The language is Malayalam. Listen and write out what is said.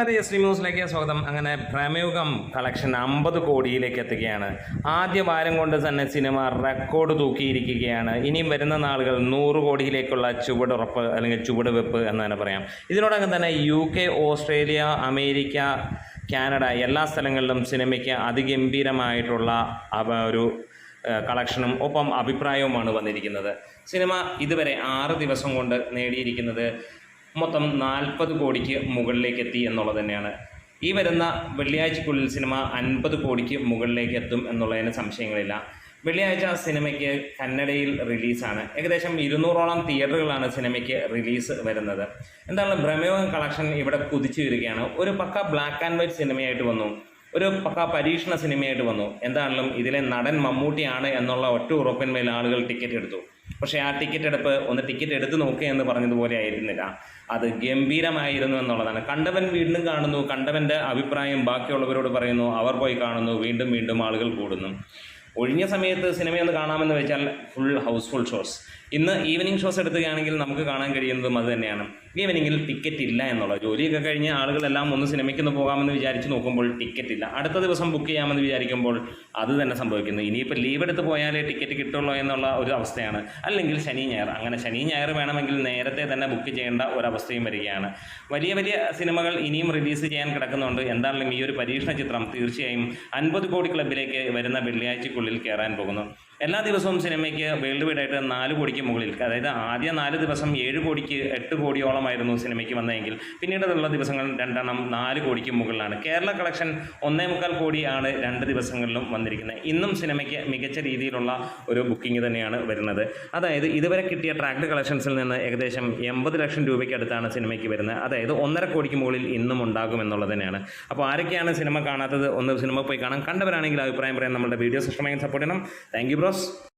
മറ്റേ എസ് ടി ന്യൂസിലേക്ക് സ്വാഗതം. അങ്ങനെ ഭ്രമയുഗം കളക്ഷൻ അമ്പത് കോടിയിലേക്ക് എത്തുകയാണ്. ആദ്യ വാരം കൊണ്ട് തന്നെ സിനിമ റെക്കോർഡ് തൂക്കിയിരിക്കുകയാണ്. ഇനിയും വരുന്ന നാളുകൾ നൂറ് കോടിയിലേക്കുള്ള ചുവടുറപ്പ് അല്ലെങ്കിൽ ചുവടുവെപ്പ് എന്ന് തന്നെ പറയാം. ഇതിനോടകം തന്നെ U K Australia America Canada എല്ലാ സ്ഥലങ്ങളിലും സിനിമയ്ക്ക് അതിഗംഭീരമായിട്ടുള്ള ഒരു കളക്ഷനും ഒപ്പം അഭിപ്രായവുമാണ് വന്നിരിക്കുന്നത്. സിനിമ ഇതുവരെ ആറ് ദിവസം കൊണ്ട് നേടിയിരിക്കുന്നത് മൊത്തം നാൽപ്പത് കോടിക്ക് മുകളിലേക്ക് എത്തി എന്നുള്ളത് തന്നെയാണ്. ഈ വരുന്ന വെള്ളിയാഴ്ചക്കുള്ളിൽ സിനിമ അൻപത് കോടിക്ക് മുകളിലേക്ക് എത്തും എന്നുള്ളതിന് സംശയങ്ങളില്ല. വെള്ളിയാഴ്ച സിനിമയ്ക്ക് കന്നഡയിൽ റിലീസാണ്. ഏകദേശം ഇരുന്നൂറോളം തിയേറ്ററുകളാണ് സിനിമയ്ക്ക് റിലീസ് വരുന്നത്. എന്താണ് ഭ്രമയോഗം കളക്ഷൻ ഇവിടെ കുതിച്ചു വരികയാണ്. ഒരു പക്ക ബ്ലാക്ക് ആൻഡ് വൈറ്റ് സിനിമയായിട്ട് വന്നു. ഒരു പക്കാ പരീക്ഷണ സിനിമയായിട്ട് വന്നു. എന്താണെങ്കിലും ഇതിലെ നടൻ മമ്മൂട്ടിയാണ് എന്നുള്ള ഒറ്റ ഉറപ്പിന്മേൽ ആളുകൾ ടിക്കറ്റ് എടുത്തു. പക്ഷേ ആ ടിക്കറ്റ് എടുപ്പ് ഒന്ന് ടിക്കറ്റ് എടുത്ത് നോക്കുക എന്ന് പറഞ്ഞതുപോലെ ആയിരുന്നില്ല. അത് ഗംഭീരമായിരുന്നു എന്നുള്ളതാണ്. കണ്ടവൻ വീണ്ടും കാണുന്നു. കണ്ടവന്റെ അഭിപ്രായം ബാക്കിയുള്ളവരോട് പറയുന്നു. അവർ പോയി കാണുന്നു. വീണ്ടും വീണ്ടും ആളുകൾ കൂടുന്നു. ഒഴിഞ്ഞ സമയത്ത് സിനിമയൊന്ന് കാണാമെന്ന് വെച്ചാൽ ഫുൾ ഹൗസ്ഫുൾ ഷോസ് ഇന്ന് ഈവനിങ് ഷോസ് എടുക്കുകയാണെങ്കിൽ നമുക്ക് കാണാൻ കഴിയുന്നതും അത് തന്നെയാണ്. ഈവനിങ്ങിൽ ടിക്കറ്റ് ഇല്ല എന്നുള്ള ജോലിയൊക്കെ കഴിഞ്ഞ് ആളുകളെല്ലാം ഒന്ന് സിനിമയ്ക്കൊന്ന് പോകാമെന്ന് വിചാരിച്ച് നോക്കുമ്പോൾ ടിക്കറ്റ് ഇല്ല അടുത്ത ദിവസം ബുക്ക് ചെയ്യാമെന്ന് വിചാരിക്കുമ്പോൾ അത് തന്നെ സംഭവിക്കുന്നു. ഇനിയിപ്പോൾ ലീവ് എടുത്ത് പോയാലേ ടിക്കറ്റ് കിട്ടുള്ളൂ എന്നുള്ള ഒരു അവസ്ഥയാണ്. അല്ലെങ്കിൽ ശനി ഞായർ. അങ്ങനെ ശനി ഞായർ വേണമെങ്കിൽ നേരത്തെ തന്നെ ബുക്ക് ചെയ്യേണ്ട ഒരവസ്ഥയും വരികയാണ്. വലിയ വലിയ സിനിമകൾ ഇനിയും റിലീസ് ചെയ്യാൻ കിടക്കുന്നുണ്ട്. എന്താണെങ്കിലും ഈ ഒരു പരീക്ഷണ ചിത്രം തീർച്ചയായും അൻപത് കോടി ക്ലബിലേക്ക് വരുന്ന വെള്ളിയാഴ്ചക്കുള്ളിൽ കയറാൻ പോകുന്നു. എല്ലാ ദിവസവും സിനിമയ്ക്ക് വേൾഡ് വൈഡ് ആയിട്ട് നാല് കോടിക്ക് മുകളിൽ അതായത് ആദ്യ നാല് ദിവസം ഏഴ് കോടിക്ക് എട്ട് കോടിയോളമായിരുന്നു സിനിമയ്ക്ക് വന്നതെങ്കിൽ പിന്നീടുള്ള ദിവസങ്ങൾ രണ്ടെണ്ണം നാല് കോടിക്ക് മുകളിലാണ്. കേരള കളക്ഷൻ ഒന്നേ മുക്കാൽ കോടിയാണ് രണ്ട് ദിവസങ്ങളിലും വന്നിരിക്കുന്നത്. ഇന്നും സിനിമയ്ക്ക് മികച്ച രീതിയിലുള്ള ഒരു ബുക്കിംഗ് തന്നെയാണ് വരുന്നത്. അതായത് ഇതുവരെ കിട്ടിയ ട്രാക്ട് കളക്ഷൻസിൽ നിന്ന് ഏകദേശം എൺപത് ലക്ഷം രൂപയ്ക്ക് അടുത്താണ് സിനിമയ്ക്ക് വരുന്നത്. അതായത് ഒന്നര കോടിക്ക് മുകളിൽ ഇന്നും ഉണ്ടാകും എന്നുള്ളത് തന്നെയാണ്. അപ്പോൾ ആരൊക്കെയാണ് സിനിമ കാണാത്തത് ഒന്ന് സിനിമ പോയി കാണാം കണ്ടവരാണെങ്കിൽ അഭിപ്രായം പറയാൻ നമ്മുടെ വീഡിയോസ് ഇഷ്ടമായി സപ്പോർട്ട് ചെയ്യണം. Thank you Dios.